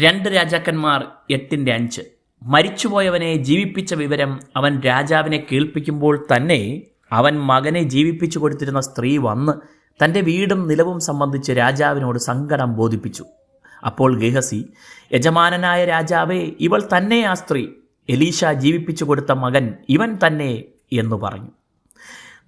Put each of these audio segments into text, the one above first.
രണ്ട് രാജാക്കന്മാർ എട്ടിന്റെ അഞ്ച്. മരിച്ചുപോയവനെ ജീവിപ്പിച്ച വിവരം അവൻ രാജാവിനെ കേൾപ്പിക്കുമ്പോൾ തന്നെ അവൻ മകനെ ജീവിപ്പിച്ചു കൊടുത്തിരുന്ന സ്ത്രീ വന്ന് തന്റെ വീടും നിലവും സംബന്ധിച്ച് രാജാവിനോട് സങ്കടം ബോധിപ്പിച്ചു. അപ്പോൾ ഗേഹസി യജമാനനായ രാജാവേ ഇവൾ തന്നെ ആ സ്ത്രീ. എലീഷ ജീവിപ്പിച്ചു കൊടുത്ത മകൻ ഇവൻ തന്നെ എന്ന് പറഞ്ഞു.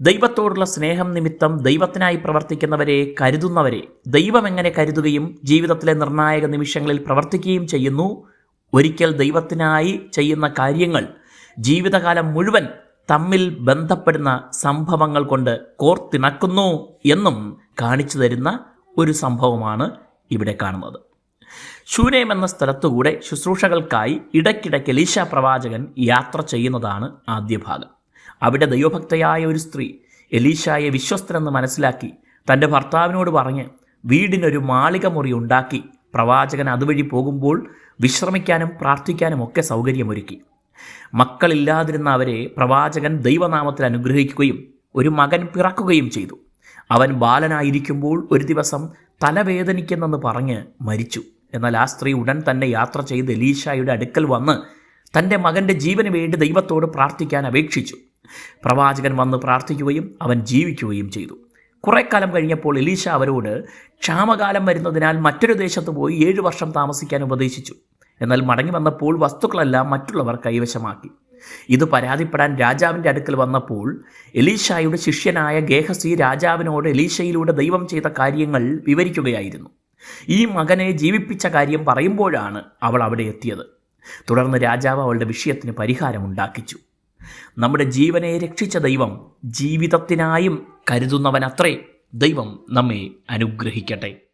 ദൈവത്തോടുള്ള സ്നേഹം നിമിത്തം ദൈവത്തിനായി പ്രവർത്തിക്കുന്നവരെ കരുതുന്നവരെ ദൈവം എങ്ങനെ കരുതുകയും ജീവിതത്തിലെ നിർണായക നിമിഷങ്ങളിൽ പ്രവർത്തിക്കുകയും ചെയ്യുന്നു ഒരിക്കൽ ദൈവത്തിനായി ചെയ്യുന്ന കാര്യങ്ങൾ ജീവിതകാലം മുഴുവൻ തമ്മിൽ ബന്ധപ്പെടുന്ന സംഭവങ്ങൾ കൊണ്ട് കോർത്തിണക്കുന്നു എന്നും കാണിച്ചു തരുന്ന ഒരു സംഭവമാണ് ഇവിടെ കാണുന്നത്. ശൂനേം എന്ന സ്ഥലത്തുകൂടെ ശുശ്രൂഷകൾക്കായി ഇടയ്ക്കിടയ്ക്ക് ലീശ പ്രവാചകൻ യാത്ര ചെയ്യുന്നതാണ് ആദ്യ ഭാഗം അവിടെ ദൈവഭക്തയായ ഒരു സ്ത്രീ എലീശായെ വിശ്വസ്തനെന്ന് മനസ്സിലാക്കി തന്റെ ഭർത്താവിനോട് പറഞ്ഞ് വീടിനൊരു മാളിക മുറി ഉണ്ടാക്കി പ്രവാചകൻ അതുവഴി പോകുമ്പോൾ വിശ്രമിക്കാനും പ്രാർത്ഥിക്കാനും ഒക്കെ സൗകര്യമൊരുക്കി. മക്കളില്ലാതിരുന്ന അവരെ പ്രവാചകൻ ദൈവനാമത്തിൽ അനുഗ്രഹിക്കുകയും ഒരു മകൻ പിറക്കുകയും ചെയ്തു. അവൻ ബാലനായിരിക്കുമ്പോൾ ഒരു ദിവസം തലവേദനിക്കുന്നെന്ന് പറഞ്ഞ് മരിച്ചു. എന്നാൽ ആ സ്ത്രീ ഉടൻ തന്നെ യാത്ര ചെയ്ത് എലീഷായുടെ അടുക്കൽ വന്ന് തന്റെ മകന്റെ ജീവന് വേണ്ടി ദൈവത്തോട് പ്രാർത്ഥിക്കാൻ അപേക്ഷിച്ചു. പ്രവാചകൻ വന്ന് പ്രാർത്ഥിക്കുകയും അവൻ ജീവിക്കുകയും ചെയ്തു. കുറേ കാലം കഴിഞ്ഞപ്പോൾ എലീഷ അവരോട് ക്ഷാമകാലം വരുന്നതിനാൽ മറ്റൊരു ദേശത്ത് പോയി ഏഴു വർഷം താമസിക്കാൻ ഉപദേശിച്ചു. എന്നാൽ മടങ്ങി വന്നപ്പോൾ വസ്തുക്കളെല്ലാം മറ്റുള്ളവർ കൈവശമാക്കി. ഇത് പരാതിപ്പെടാൻ രാജാവിന്റെ അടുക്കൽ വന്നപ്പോൾ എലീഷായുടെ ശിഷ്യനായ ഗേഹസി രാജാവിനോട് എലീഷയിലൂടെ ദൈവം ചെയ്ത കാര്യങ്ങൾ വിവരിക്കുകയായിരുന്നു. ഈ മകനെ ജീവിപ്പിച്ച കാര്യം പറയുമ്പോഴാണ് അവൾ അവിടെ എത്തിയത്. തുടർന്ന് രാജാവ് അവളുടെ വിഷയത്തിന് പരിഹാരമുണ്ടാക്കിച്ചു നമ്മുടെ ജീവനെ രക്ഷിച്ച ദൈവം ജീവിതത്തിനായും കരുതുന്നവനത്രേ ദൈവം നമ്മെ അനുഗ്രഹിക്കട്ടെ.